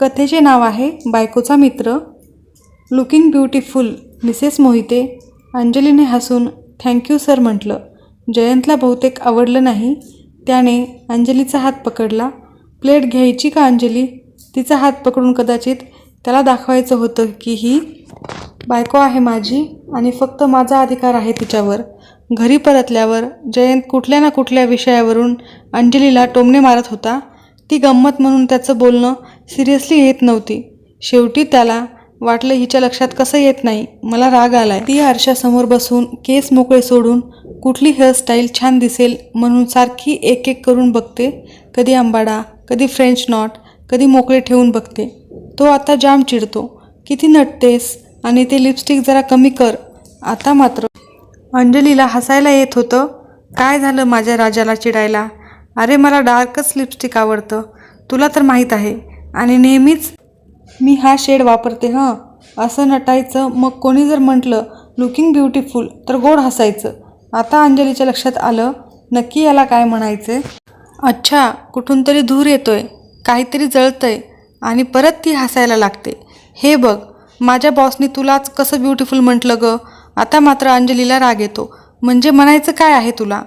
कथेचे नाव आहे बायकोचा मित्र. Looking beautiful Mrs Mohite. अंजलीने हसून थँक्यू सर म्हटलं. जयंतला बहुतेक आवडलं नाही. त्याने अंजलीचा हात पकडला. प्लेट घ्यायची का अंजली? तिचा हात पकडून कदाचित त्याला दाखवायचं होतं की ही बायको आहे माझी आणि फक्त माझा अधिकार आहे तिच्यावर. घरी परतल्यावर जयंत कुठल्या ना कुठल्या विषयावरून अंजलीला टोमणे मारत होता. ती गंमत म्हणून त्याचं बोलणं सिरियसली येत नव्हती. शेवटी त्याला वाटलं हिच्या लक्षात कसं येत नाही. मला राग आलाय. ती आरशासमोर बसून केस मोकळे सोडून कुठली हेअरस्टाईल छान दिसेल म्हणून सारखी एक एक करून बघते. कधी आंबाडा कधी फ्रेंच नॉट कधी मोकळे ठेवून बघते. तो आता जाम चिडतो. किती नटतेस आणि ते लिपस्टिक जरा कमी कर. आता मात्र अंजलीला हसायला येत होतं. काय झालं माझ्या राजाला चिडायला? अरे मला डार्कच लिपस्टिक आवडतं. तुला तर माहीत आहे. आणि नेहमीच मी हा शेड वापरते हां. असं नटायचं मग कोणी जर म्हटलं लुकिंग ब्युटिफुल तर गोड हसायचं. आता अंजलीच्या लक्षात आलं नक्की याला काय म्हणायचे? अच्छा कुठून तरी धूर येतोय काहीतरी जळतंय आणि परत ती हसायला लागते. हे बघ माझ्या बॉसनी तुलाच कसं ब्युटिफुल म्हटलं ग? आता मात्र अंजलीला राग येतो. म्हणजे म्हणायचं काय आहे तुला?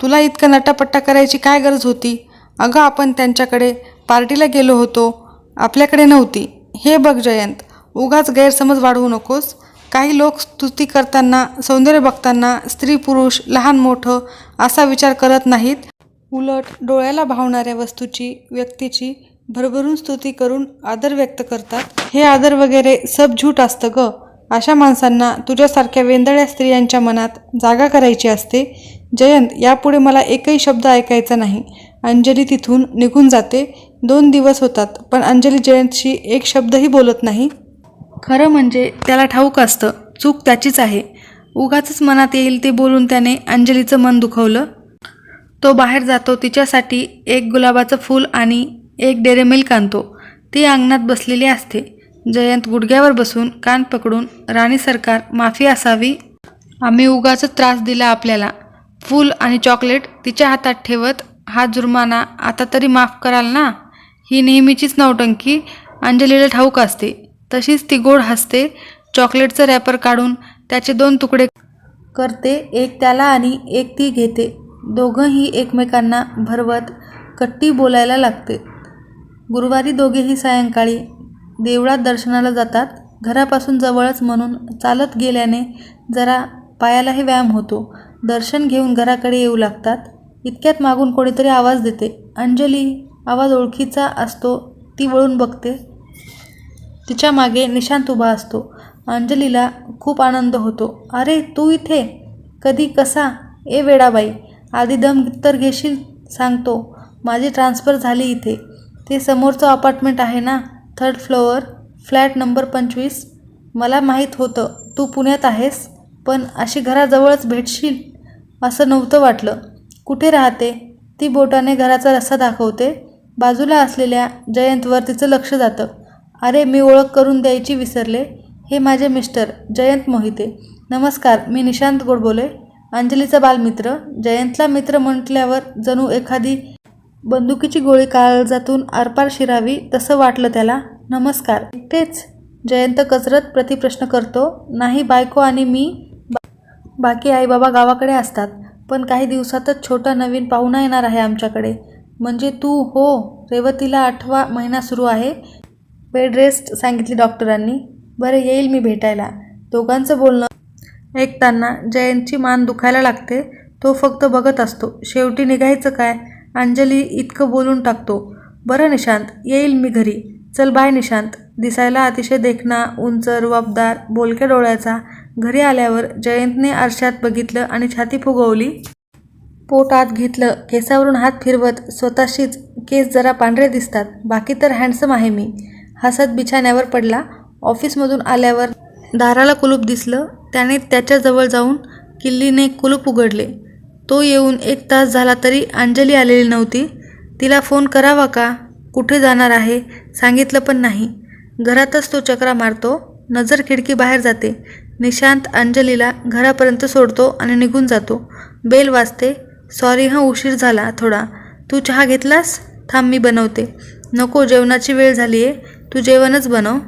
तुला इतकं नटापट्टा करायची काय गरज होती? अगं आपण त्यांच्याकडे पार्टीला गेलो होतो. आपल्याकडे नव्हती. हे बघ जयंत उगाच गैरसमज वाढवू नकोस. काही लोक स्तुती करताना सौंदर्य बघताना स्त्री पुरुष लहान मोठं असा विचार करत नाहीत. उलट डोळ्याला भावणाऱ्या वस्तूची व्यक्तीची भरभरून स्तुती करून आदर व्यक्त करतात. हे आदर वगैरे सब झूट असतं ग. अशा माणसांना तुझ्यासारख्या वेंदळ्या स्त्रियांच्या मनात जागा करायची असते. जयंत यापुढे मला एकही शब्द ऐकायचा नाही. अंजली तिथून निघून जाते. दोन दिवस होतात पण अंजली जयंतशी एक शब्दही बोलत नाही. खरं म्हणजे त्याला ठाऊक असतं चूक त्याचीच आहे. उगाच मनात येईल ते बोलून त्याने अंजलीचं मन दुखवलं. तो बाहेर जातो तिच्यासाठी एक गुलाबाचं फूल आणि एक डेरेमिल्क आणतो. ती अंगणात बसलेली असते. जयंत गुडघ्यावर बसून कान पकडून राणी सरकार माफी असावी? आम्ही उगाच त्रास दिला आपल्याला. फूल आणि चॉकलेट तिच्या हातात ठेवत हा जुर्माना आता तरी माफ कराल ना? ही नेहमीचीच नवटंकी अंजलीला ठाऊक असते. तशीच ती गोड हसते चॉकलेटचं रॅपर काढून त्याचे दोन तुकडे करते एक त्याला आणि एक ती घेते. दोघंही एकमेकांना भरवत कट्टी बोलायला लागते. गुरुवारी दोघेही सायंकाळी देवळात दर्शनाला जातात. घरापासून जवळच म्हणून चालत गेल्याने जरा पायालाही व्यायाम होतो. दर्शन घेऊन घराकडे येऊ लागतात. इतक्यात मागून कोणीतरी आवाज देते अंजली आवाज ओळखीचा असतो ती वळून बघते. तिच्यामागे निशांत उभा असतो. अंजलीला खूप आनंद होतो. अरे तू इथे? कधी? कसा? ए वेडाबाई आधी दम तर घेशील सांगतो. माझी ट्रान्सफर झाली इथे. ते समोरचं अपार्टमेंट आहे ना? थर्ड फ्लोअर फ्लॅट नंबर पंचवीस. मला माहीत होतं तू पुण्यात आहेस पण अशी घराजवळच भेटशील. असं नव्हतं वाटलं. कुठे राहते? ती बोटाने घराचा रस्ता दाखवते? बाजूला असलेल्या जयंतवर तिचं लक्ष जातं. अरे मी ओळख करून द्यायची विसरले. हे माझे मिस्टर जयंत मोहिते. नमस्कार मी निशांत गोडबोले अंजलीचा बालमित्र. जयंतला मित्र म्हटल्यावर जणू एखादी बंदुकीची गोळी काळजातून आरपार शिरावी तसं वाटलं त्याला. नमस्कार. तेच जयंत कचरत प्रतिप्रश्न करतो. नाही बायको आणि मी बा- बाकी आईबाबा गावाकडे असतात. पण काही दिवसातच छोटा नवीन पाहुणा येणार आहे आमच्याकडे. म्हणजे तू हो रेवतीला आठवा महिना सुरू आहे. बेड रेस्ट सांगितली डॉक्टरांनी. बरं येईल मी भेटायला. दोघांचं बोलणं ऐकताना जयंतची मान दुखायला लागते. तो फक्त बघत असतो. शेवटी निघायचं काय? अंजली इतकं बोलून टाकतो. बरं निशांत येईल मी घरी. चल बाय निशांत. दिसायला अतिशय देखणा उंच रुबाबदार बोलक्या डोळ्याचा. घरी आल्यावर जयंतने आरशात बघितलं आणि छाती फुगवली. पोट आत घेतलं केसावरून हात फिरवत स्वतःशीच केस जरा पांढरे दिसतात. बाकी तर हँडसम आहे मी. हसत बिछाण्यावर पडला. ऑफिसमधून आल्यावर दाराला कुलूप दिसलं. त्याने त्याच्याजवळ जाऊन किल्लीने कुलूप उघडले. तो येऊन एक तास झाला तरी अंजली आलेली नव्हती. तिला फोन करावा का? कुठे जाणार आहे? सांगितलं पण नाही. घरातच तो चक्रा मारतो. नजर खिडकी बाहेर जाते. निशांत अंजलीला घरापर्यंत सोडतो आणि निघून जातो. बेल वाजते. सॉरी हां उशीर झाला थोडा. तू चहा घेतलास? थांब मी बनवते. नको जेवणाची वेळ झाली आहे तू जेवणच बनव.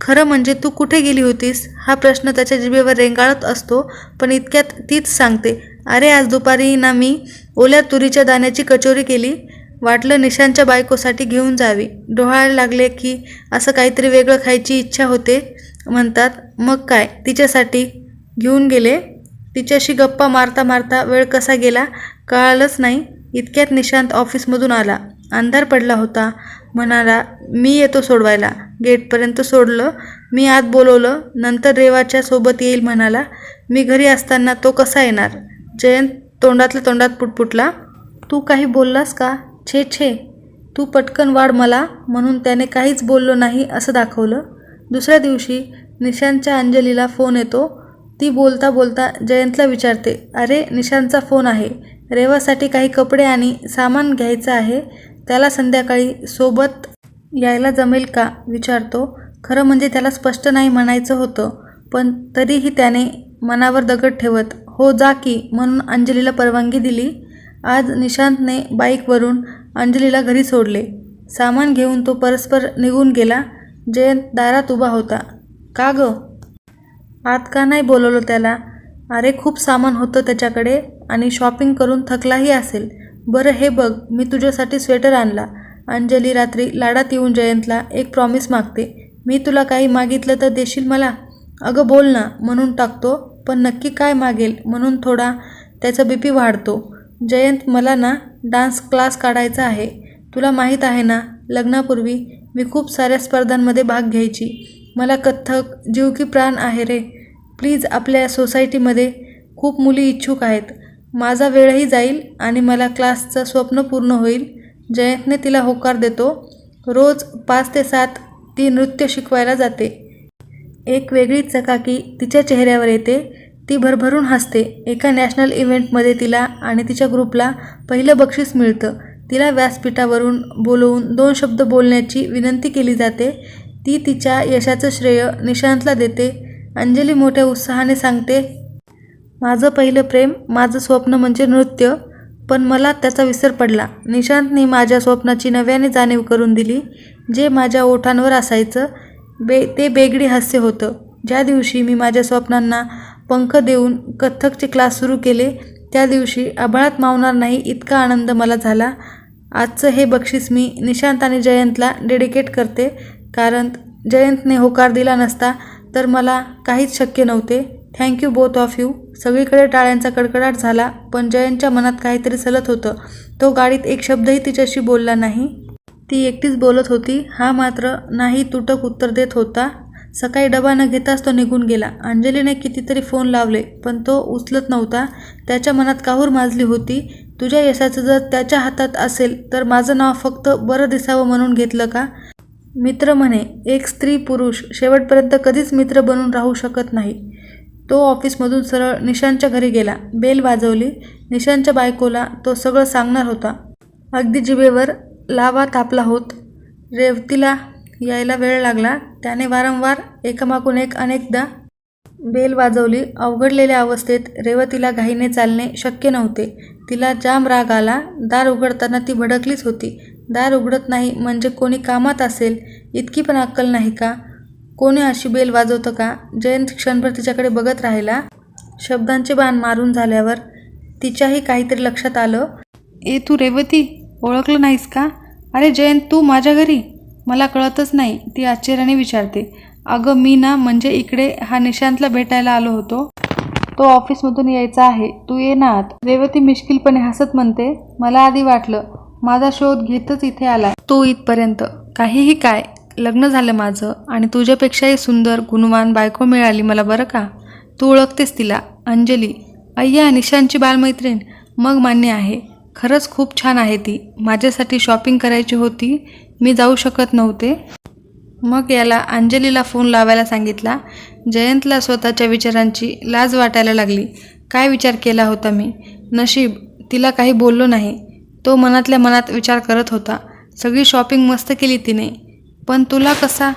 खरं म्हणजे तू कुठे गेली होतीस? हा प्रश्न त्याच्या जिभेवर रेंगाळत असतो पण इतक्यात तीच सांगते. अरे आज दुपारी ना मी ओल्या तुरीच्या दाण्याची कचोरी केली. वाटलं निशांच्या बायकोसाठी घेऊन जावी. डोहायला लागले की असं काहीतरी वेगळं खायची इच्छा होते. म्हणतात मग काय? तिच्यासाठी घेऊन गेले? तिच्याशी गप्पा मारता मारता वेळ कसा गेला कळालंच नाही. इतक्यात निशांत ऑफिसमधून आला. अंधार पडला होता. म्हणाला मी येतो सोडवायला. गेटपर्यंत सोडलं. मी आत बोलवलं. नंतर रेवाच्या सोबत येईल म्हणाला. मी घरी असताना तो कसा येणार? जयंत तोंडातल्या तोंडात पुटपुटला. तू काही बोललास का? छे छे. तू पटकन वाढ मला म्हणून त्याने काहीच बोललो नाही असं दाखवलं. दुसऱ्या दिवशी निशांतच्या अंजलीला फोन येतो. ती बोलता बोलता जयंतला विचारते अरे निशांतचा फोन आहे. रेवासाठी काही कपडे आणि सामान घ्यायचं आहे. त्याला संध्याकाळी सोबत यायला जमेल का? विचारतो. खरं म्हणजे त्याला स्पष्ट नाही म्हणायचं होतं पण तरीही त्याने मनावर दगड ठेवत हो जा की म्हणून अंजलीला परवानगी दिली. आज निशांतने बाईकवरून अंजलीला घरी सोडले. सामान घेऊन तो परस्पर निघून गेला. जयंत दारात उभा होता. का गं? आत का नाही बोलवलं त्याला? अरे खूप सामान होतं त्याच्याकडे आणि शॉपिंग करून थकलाही असेल. बरं हे बघ मी तुझ्यासाठी स्वेटर आणला. अंजली रात्री लाडात येऊन जयंतला एक प्रॉमिस मागते. मी तुला काही मागितलं तर देशील मला? अगं बोल ना म्हणून टाकतो. पण नक्की काय मागेल? म्हणून थोडा त्याचा बी पी वाढतो. जयंत मला ना डान्स क्लास काढायचा आहे. तुला माहीत आहे ना लग्नापूर्वी मी खूप साऱ्या स्पर्धांमध्ये भाग घ्यायची. मला कथ्थक जीव की प्राण आहे रे. प्लीज आपल्या सोसायटीमध्ये खूप मुली इच्छुक आहेत. माझा वेळही जाईल आणि मला क्लासचं स्वप्न पूर्ण होईल. जयंतने तिला होकार देतो. रोज पाच ते सात ती नृत्य शिकवायला जाते. एक वेगळी चकाकी तिच्या चेहऱ्यावर येते. ती भरभरून हसते. एका नॅशनल इव्हेंटमध्ये तिला आणि तिच्या ग्रुपला पहिलं बक्षीस मिळतं. तिला व्यासपीठावरून बोलवून दोन शब्द बोलण्याची विनंती केली जाते. ती तिच्या यशाचं श्रेय निशांतला देते. अंजली मोठ्या उत्साहाने सांगते माझं पहिलं प्रेम माझं स्वप्न म्हणजे नृत्य पण मला त्याचा विसर पडला. निशांतने माझ्या स्वप्नाची नव्याने जाणीव करून दिली. जे माझ्या ओठांवर असायचं बे ते बेगडी हास्य होतं. ज्या दिवशी मी माझ्या स्वप्नांना पंख देऊन कथ्थकचे क्लास सुरू केले त्या दिवशी आभाळात मावणार नाही इतका आनंद मला झाला. आजचं हे बक्षीस मी निशांत आणि जयंतला डेडिकेट करते. कारण जयंतने होकार दिला नसता तर मला काहीच शक्य नव्हते. थँक्यू बोथ ऑफ यू सगळीकडे टाळ्यांचा कडकडाट झाला पण जयंतच्या मनात काहीतरी सलत होतं. तो गाडीत एक शब्दही तिच्याशी बोलला नाही. ती एकटीच बोलत होती. हा मात्र नाही तुटक उत्तर देत होता. सकाळी डबा न घेताच तो निघून गेला. अंजलीने कितीतरी फोन लावले पण तो उचलत नव्हता. त्याच्या मनात काहूर माजली होती? तुझ्या यशाचं जर त्याच्या हातात असेल तर माझं नाव फक्त बरं दिसावं म्हणून घेतलं का? मित्र म्हणे एक स्त्री पुरुष शेवटपर्यंत कधीच मित्र बनून राहू शकत नाही. तो ऑफिसमधून सरळ निशांच्या घरी गेला. बेल वाजवली. निशांच्या बायकोला तो सगळं सांगणार होता. अगदी जिभेवर लावा तापला होत. रेवतीला यायला वेळ लागला. त्याने वारंवार एकामागून एक अनेकदा बेल वाजवली. अवघडलेल्या अवस्थेत रेवतीला घाईने चालणे शक्य नव्हते. तिला जाम राग आला. दार उघडताना ती भडकलीच होती. दार उघडत नाही म्हणजे कोणी कामात असेल इतकी पण अक्कल नाही का? कोणी अशी बेल वाजवतं का? जयंत क्षणभर तिच्याकडे बघत राहिला. शब्दांचे बाण मारून झाल्यावर तिच्याही काहीतरी लक्षात आलं. ए तू रेवती ओळखलं नाहीस का? अरे जयंत तू माझ्या घरी? मला कळतच नाही ती आश्चर्याने विचारते. अगं मी ना म्हणजे इकडे हा निशांतला भेटायला आलो होतो. तो ऑफिसमधून यायचा आहे. तू ये ना आत. रेवती मिश्किलपणे हसत म्हणते मला आधी वाटलं माझा शोध घेतच इथे आला. तू इथपर्यंत. काहीही काय. लग्न झालं माझं आणि तुझ्यापेक्षाही सुंदर गुणवान बायको मिळाली मला बरं का? तू ओळखतेस तिला. अंजली. अय्या निशांची बालमैत्रीण. मग मान्य आहे. खरंच खूप छान आहे ती. माझ्यासाठी शॉपिंग करायची होती. मी जाऊ शकत नव्हते. मग याला अंजलीला फोन लावायला सांगितला. जयंतला स्वतःच्या विचारांची लाज वाटायला लागली. काय विचार केला होता मी? नशीब. तिला काही बोललो नाही. तो मनातल्या मनात विचार करत होता. सगळी शॉपिंग मस्त केली तिने. पण तुला कसा?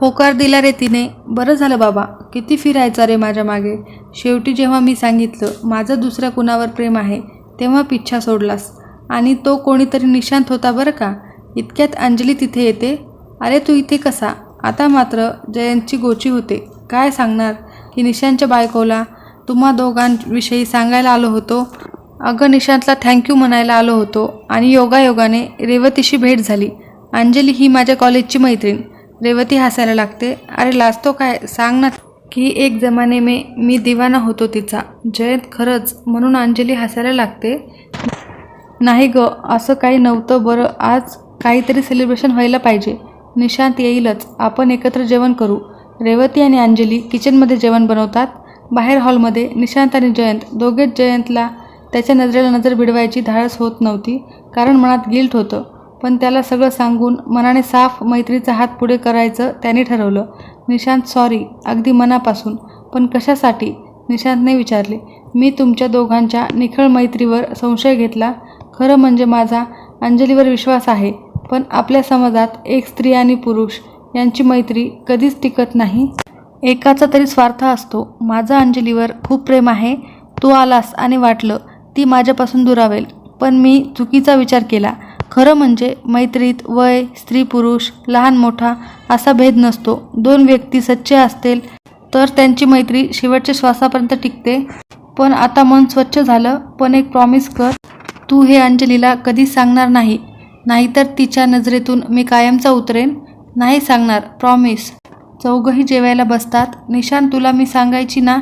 होकार दिला रे तिने. बरं झालं बाबा किती फिरायचा रे माझ्या मागे. शेवटी जेव्हा मी सांगितलं माझं दुसऱ्या कुणावर प्रेम आहे तेव्हा पिच्छा सोडलास. आणि तो कोणीतरी निशांत होता बरं का? इतक्यात अंजली तिथे येते. अरे तू इथे कसा? आता मात्र जयंतची गोची होते. काय सांगणार? की निशांतच्या बायकोला तुम्हा दोघांविषयी सांगायला आलो होतो. अगं निशांतला थँक्यू म्हणायला आलो होतो आणि योगायोगाने रेवतीशी भेट झाली. अंजली ही माझ्या कॉलेजची मैत्रीण. रेवती हसायला लागते. अरे लाजतो काय? सांग ना. की एक जमाने में मी दिवाना होतो तिचा. जयंत खरंच म्हणून अंजली हसायला लागते. नाही ग असं काही नव्हतं बरं. आज काहीतरी सेलिब्रेशन व्हायला पाहिजे. निशांत येईलच. आपण एकत्र जेवण करू. रेवती आणि अंजली किचनमध्ये जेवण बनवतात. बाहेर हॉलमध्ये निशांत आणि जयंत दोघेच जयंतला त्याच्या नजरेला नजर भिडवायची धाडस होत नव्हती. कारण मनात गिल्ट होतं. पण त्याला सगळं सांगून मनाने साफ मैत्रीचा हात पुढे करायचं त्याने ठरवलं. निशांत सॉरी अगदी मनापासून. पण कशासाठी? निशांतने विचारले. मी तुमच्या दोघांच्या निखळ मैत्रीवर संशय घेतला. खरं म्हणजे माझा अंजलीवर विश्वास आहे. पण आपल्या समाजात एक स्त्री आणि पुरुष यांची मैत्री कधीच टिकत नाही. एकाचा तरी स्वार्थ असतो. माझा अंजलीवर खूप प्रेम आहे. तू आलास आणि वाटलं. ती माझ्यापासून दुरावेल. पण मी चुकीचा विचार केला. खरं म्हणजे मैत्रीत वय स्त्री पुरुष लहान मोठा असा भेद नसतो. दोन व्यक्ती सच्चे असतील तर त्यांची मैत्री शेवटच्या श्वासापर्यंत टिकते. पण आता मन स्वच्छ झालं. पण एक प्रॉमिस कर तू हे अंजलीला कधीच सांगणार नाही. नाहीतर तिच्या नजरेतून मी कायमचा उतरेन. नाही सांगणार प्रॉमिस चौघही जेवायला बसतात. निशान तुला मी सांगायची ना?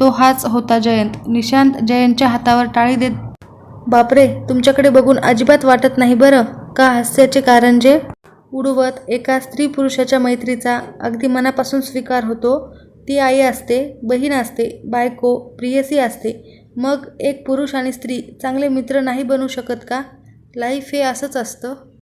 तो हाच होता जयंत. निशांत जयंतच्या हातावर टाळी देत बापरे तुमच्याकडे बघून अजिबात वाटत नाही बरं? का हास्याचे कारण जे? उडवत एका स्त्री पुरुषाच्या मैत्रीचा अगदी मनापासून स्वीकार होतो. ती आई असते बहीण असते बायको प्रियसी असते. मग एक पुरुष आणि स्त्री चांगले मित्र नाही बनू शकत का? लाईफ हे असंच असतं.